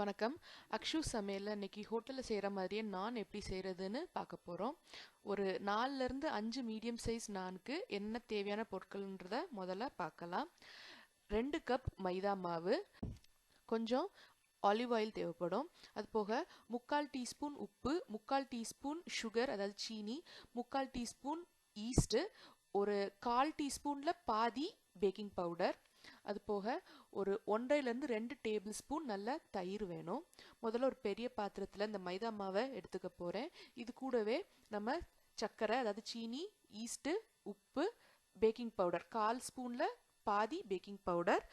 வணக்கம். அக்ஷு சமையலில் இன்னைக்கு ஹோட்டலில் செய்கிற மாதிரியே நான் எப்படி செய்கிறதுன்னு பார்க்க போகிறோம் ஒரு நாலுலேருந்து அஞ்சு மீடியம் சைஸ் நான்கு என்ன தேவையான பொருட்கள்ன்றத முதல்ல பார்க்கலாம். ரெண்டு கப் மைதா மாவு கொஞ்சம் ஆலிவ் ஆயில் தேவைப்படும். அது போக முக்கால் டீஸ்பூன் உப்பு முக்கால் டீஸ்பூன் சுகர் அதாவது சீனி முக்கால் டீஸ்பூன் ஈஸ்ட்டு ஒரு கால் டீஸ்பூனில் பாதி பேக்கிங் பவுடர் அது போக ஒரு ஒன்றையிலேருந்து ரெண்டு டேபிள் ஸ்பூன் நல்ல தயிர் வேணும். முதல்ல ஒரு பெரிய பாத்திரத்தில் இந்த மைதா மாவை எடுத்துக்க போகிறேன் இது கூடவே நம்ம சர்க்கரை அதாவது சீனி ஈஸ்ட்டு உப்பு பேக்கிங் பவுடர் கால் ஸ்பூனில் பாதி பேக்கிங் பவுடர்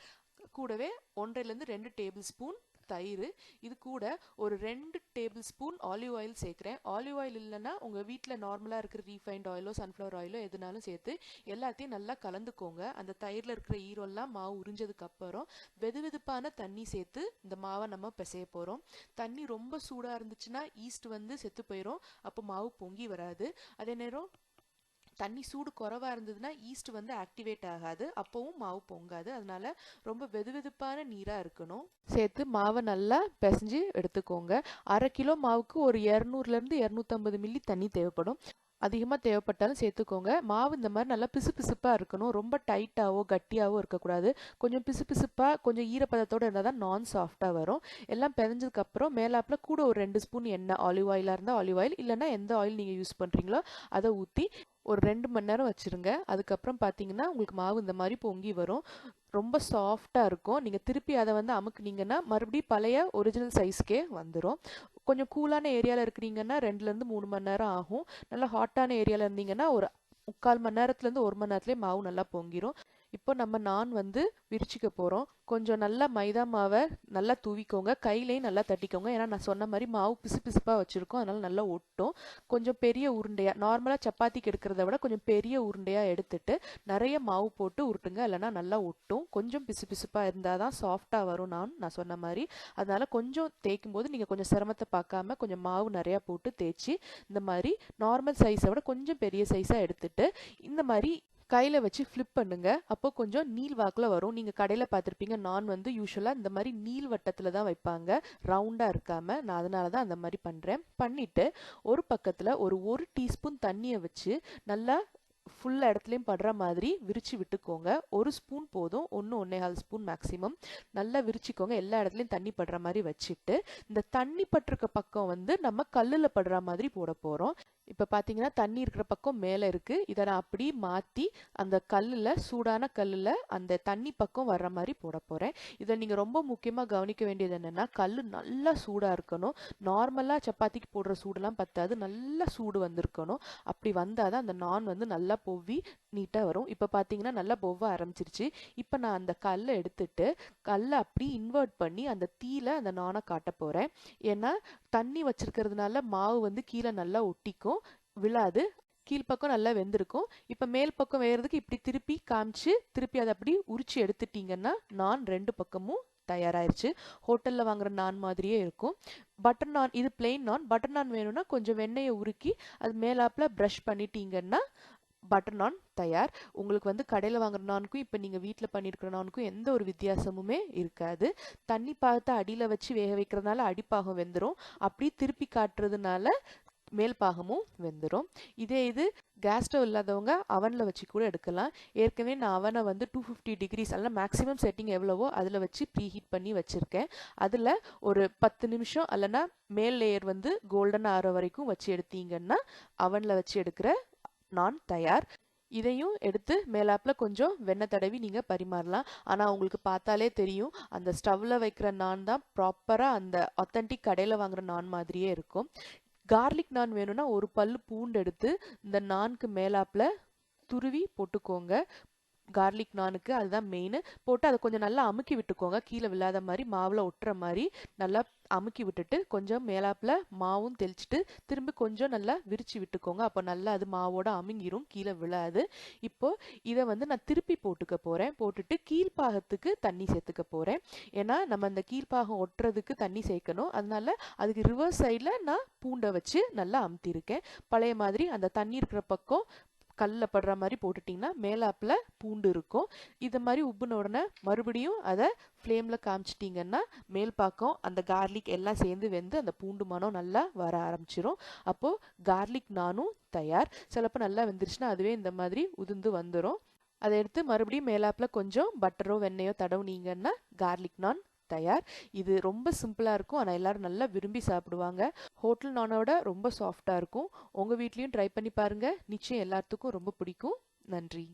கூடவே ஒன்றையிலேருந்து ரெண்டு டேபிள் ஸ்பூன் தயிர் இது கூட ஒரு ரெண்டு டேபிள் ஸ்பூன் ஆலிவ் ஆயில் சேர்க்குறேன். ஆலிவ் ஆயில் இல்லைன்னா உங்கள் வீட்டில் நார்மலாக இருக்கிற ரீஃபைண்ட் ஆயிலோ சன்ஃப்ளவர் ஆயிலோ எதுனாலும் சேர்த்து எல்லாத்தையும் நல்லா கலந்துக்கோங்க. அந்த தயிரில் இருக்கிற ஈரோல்லாம் மாவு உறிஞ்சதுக்கு அப்புறம் வெது வெதுப்பான தண்ணி சேர்த்து இந்த மாவை நம்ம பிசைய போகிறோம் தண்ணி ரொம்ப சூடாக இருந்துச்சுன்னா ஈஸ்ட் வந்து செத்து போயிடும் அப்போ மாவு பொங்கி வராது. அதே நேரம் தண்ணி சூடு குறவாக இருந்ததுன்னா ஈஸ்ட் வந்து ஆக்டிவேட் ஆகாது. அப்போவும் மாவு பொங்காது. அதனால ரொம்ப வெது வெதுப்பான நீராக இருக்கணும். சேர்த்து மாவை நல்லா பிசைஞ்சு எடுத்துக்கோங்க. அரை கிலோ மாவுக்கு ஒரு இரநூறுலேருந்து இரநூத்தம்பது மில்லி தண்ணி தேவைப்படும். அதிகமாக தேவைப்பட்டாலும் சேர்த்துக்கோங்க. மாவு இந்த மாதிரி நல்லா பிசு பிசுப்பாக இருக்கணும். ரொம்ப டைட்டாகவோ கட்டியாகவோ இருக்கக்கூடாது. கொஞ்சம் பிசு பிசுப்பாக கொஞ்சம் ஈரப்பதத்தோடு இருந்தால் தான் நான் சாஃப்டாக வரும். எல்லாம் பிதஞ்சதுக்கப்புறம் மேலாப்பில் கூட ஒரு ரெண்டு ஸ்பூன் எண்ணெய் ஆலிவ் ஆயிலாக இருந்தால் ஆலிவ் ஆயில் இல்லைன்னா எந்த ஆயில் நீங்கள் யூஸ் பண்ணுறீங்களோ அதை ஊற்றி ஒரு ரெண்டு மணி நேரம் வச்சுருங்க. அதுக்கப்புறம் பார்த்தீங்கன்னா உங்களுக்கு மாவு இந்த மாதிரி பொங்கி வரும். ரொம்ப சாஃப்டாக இருக்கும். நீங்கள் திருப்பி அதை வந்து அமுக்குனீங்கன்னா மறுபடியும் பழைய ஒரிஜினல் சைஸ்க்கே வந்துடும் கொஞ்சம் கூலான ஏரியாவில் இருக்கிறீங்கன்னா ரெண்டுலேருந்து மூணு மணி நேரம் ஆகும். நல்லா ஹாட்டான ஏரியாவில் இருந்தீங்கன்னா ஒரு முக்கால் மணி நேரத்துலேருந்து ஒரு மணி நேரத்துலேயே மாவு நல்லா பொங்கிடும் இப்போ நம்ம நான் வந்து விரிச்சிக்க போகிறோம் கொஞ்சம் நல்லா மைதா மாவை நல்லா தூவிக்கோங்க. கையிலையும் நல்லா தட்டிக்கோங்க. ஏன்னா நான் சொன்ன மாதிரி மாவு பிசு பிசுப்பாக வச்சுருக்கோம். அதனால் நல்லா ஒட்டும். கொஞ்சம் பெரிய உருண்டையாக நார்மலாக சப்பாத்திக்கு எடுக்கிறத விட கொஞ்சம் பெரிய உருண்டையாக எடுத்துட்டு நிறைய மாவு போட்டு உருட்டுங்க. இல்லைனா நல்லா ஒட்டும். கொஞ்சம் பிசு பிசுப்பாக இருந்தால் தான் சாஃப்டாக வரும் நான் நான் சொன்ன மாதிரி. அதனால் கொஞ்சம் தேய்க்கும் போது நீங்கள் கொஞ்சம் சிரமத்தை பார்க்காம கொஞ்சம் மாவு நிறையா போட்டு தேய்ச்சி இந்த மாதிரி நார்மல் சைஸை விட கொஞ்சம் பெரிய சைஸாக எடுத்துட்டு இந்த மாதிரி கையில் வச்சு ஃப்ளிப் பண்ணுங்க. அப்போ கொஞ்சம் நீல் வாக்கில் வரும். நீங்கள் கடையில் பார்த்துருப்பீங்க நான் வந்து யூஸ்வலாக இந்த மாதிரி நீள் வட்டத்தில் தான் வைப்பாங்க. ரவுண்டாக இருக்காமல் நான் அதனால தான் அந்த மாதிரி பண்ணுறேன் பண்ணிவிட்டு ஒரு பக்கத்தில் ஒரு ஒரு டீஸ்பூன் தண்ணியை வச்சு நல்லா ஃபுல் இடத்துலையும் படுற மாதிரி விரித்து விட்டுக்கோங்க. ஒரு ஸ்பூன் போதும். ஒன்று ஒன்றே கால் ஸ்பூன் மேக்ஸிமம் நல்லா விரிச்சிக்கோங்க. எல்லா இடத்துலையும் தண்ணி படுற மாதிரி வச்சுட்டு இந்த தண்ணி பட்டிருக்க பக்கம் வந்து நம்ம கல்லில் படுற மாதிரி போட போகிறோம் இப்போ பார்த்தீங்கன்னா தண்ணி இருக்கிற பக்கம் மேலே இருக்குது இதை நான் அப்படி மாற்றி அந்த கல்லில் சூடான கல்லில் அந்த தண்ணி பக்கம் வர்ற மாதிரி போட போகிறேன் இதை நீங்கள் ரொம்ப முக்கியமாக கவனிக்க வேண்டியது என்னென்னா கல் நல்லா சூடாக இருக்கணும். நார்மலாக சப்பாத்திக்கு போடுற சூடெல்லாம் பத்தாது. நல்லா சூடு வந்திருக்கணும். அப்படி வந்தால் தான் அந்த நான் வந்து நல்லா பொவ்வி நீட்டாக வரும். இப்போ பார்த்தீங்கன்னா நல்லா பொவ்வ ஆரம்பிச்சிருச்சு. இப்போ நான் அந்த கல்லை எடுத்துட்டு கல்லை அப்படி இன்வெர்ட் பண்ணி அந்த தீல அந்த நானை காட்ட போகிறேன் ஏன்னா தண்ணி வச்சிருக்கிறதுனால மாவு வந்து கீழே நல்லா ஒட்டிக்கும் விழாது. கீழ்ப்பக்கம் நல்லா வெந்திருக்கும். இப்போ மேல் பக்கம் வேகிறதுக்கு இப்படி திருப்பி காமிச்சு திருப்பி அதை அப்படி உரிச்சு எடுத்துட்டீங்கன்னா நான் ரெண்டு பக்கமும் தயாராயிருச்சு. ஹோட்டலில் வாங்குற நான் மாதிரியே இருக்கும். பட்டர் நான் இது பிளெயின் நான் பட்டர் நான் வேணும்னா கொஞ்சம் வெண்ணெயை உருக்கி அது மேலாப்பில் ப்ரஷ் பண்ணிட்டீங்கன்னா பட்டர் நான் தயார். உங்களுக்கு வந்து கடையில் வாங்குற நானுக்கும் இப்போ நீங்கள் வீட்டில் பண்ணியிருக்கிற நானுக்கும் எந்த ஒரு வித்தியாசமுமே இருக்காது. தண்ணி பார்த்து அடியில் வச்சு வேக வைக்கிறதுனால அடிப்பாகம் வெந்துடும் அப்படி திருப்பி காட்டுறதுனால மேல் பாகமும் வெந்துடும் இதே இது கேஸ் ஸ்டவ் இல்லாதவங்க அவனில் வச்சு கூட எடுக்கலாம். ஏற்கனவே நான் அவனை வந்து டூ ஃபிஃப்டி டிகிரிஸ் அல்ல மேக்ஸிமம் செட்டிங் எவ்வளவோ அதில் வச்சு ப்ரீ ஹீட் பண்ணி வச்சுருக்கேன். அதில் ஒரு பத்து நிமிஷம் இல்லைன்னா மேல் லேயர் வந்து கோல்டன் ஆகிற வரைக்கும் வச்சு எடுத்தீங்கன்னா அவனில் வச்சு எடுக்கிற நான் தயார். இதையும் எடுத்து மேலாப்பில் கொஞ்சம் வெண்ணெய் தடவி நீங்கள் பரிமாறலாம். ஆனால் உங்களுக்கு பார்த்தாலே தெரியும் அந்த ஸ்டவ்வில் வைக்கிற நான் தான் ப்ராப்பராக அந்த ஒத்தன்டிக் கடையில் வாங்குற நான் மாதிரியே இருக்கும். கார்லிக் நான் வேணும்னா ஒரு பல்லு பூண்டு எடுத்து இந்த நான்கு மேலாப்பில் துருவி போட்டுக்கோங்க. கார்லிக் நானுக்கு அதுதான் மெயின் போட்டு அதை கொஞ்சம் நல்லா அமுக்கி விட்டுக்கோங்க. கீழே விழாத மாதிரி மாவில் ஒட்டுற மாதிரி நல்லா அமுக்கி விட்டுட்டு கொஞ்சம் மேலாப்பில் மாவும் தெளிச்சிட்டு திரும்பி கொஞ்சம் நல்லா விரிச்சு விட்டுக்கோங்க. அப்போ நல்லா அது மாவோட அமுங்கிரும் கீழே விழாது. இப்போ இதை வந்து நான் திருப்பி போட்டுக்க போகிறேன் போட்டுட்டு கீழ்ப்பாகத்துக்கு தண்ணி சேர்த்துக்க போகிறேன் ஏன்னா நம்ம அந்த கீழ்ப்பாகம் ஒட்டுறதுக்கு தண்ணி சேர்க்கணும். அதனால அதுக்கு ரிவர்ஸ் சைடில் நான் பூண்டை வச்சு நல்லா அமுத்திருக்கேன். பழைய மாதிரி அந்த தண்ணி இருக்கிற பக்கம் கல்லில் படுற மாதிரி போட்டுட்டிங்கன்னா மேலாப்பில் பூண்டு இருக்கும். இது மாதிரி உப்புன உடனே மறுபடியும் அதை ஃப்ளேமில் காமிச்சிட்டிங்கன்னா மேல் பாக்கம் அந்த கார்லிக் எல்லாம் சேர்ந்து வெந்து அந்த பூண்டு மனம் நல்லா வர ஆரம்பிச்சிரும். அப்போது கார்லிக் நானும் தயார். சிலப்போ நல்லா வெந்துருச்சுன்னா அதுவே இந்த மாதிரி உதிர்ந்து வந்துடும் அதை எடுத்து மறுபடியும் மேலாப்பில் கொஞ்சம் பட்டரோ வெண்ணையோ தடவுனீங்கன்னா கார்லிக் நான் தயார். இது ரொம்ப சிம்பிளாக இருக்கும். ஆனால் எல்லோரும் நல்லா விரும்பி சாப்பிடுவாங்க. ஹோட்டல் நானோட ரொம்ப சாஃப்டாக இருக்கும். உங்கள் வீட்லேயும் ட்ரை பண்ணி பாருங்கள் நிச்சயம் எல்லாத்துக்கும் ரொம்ப பிடிக்கும். நன்றி.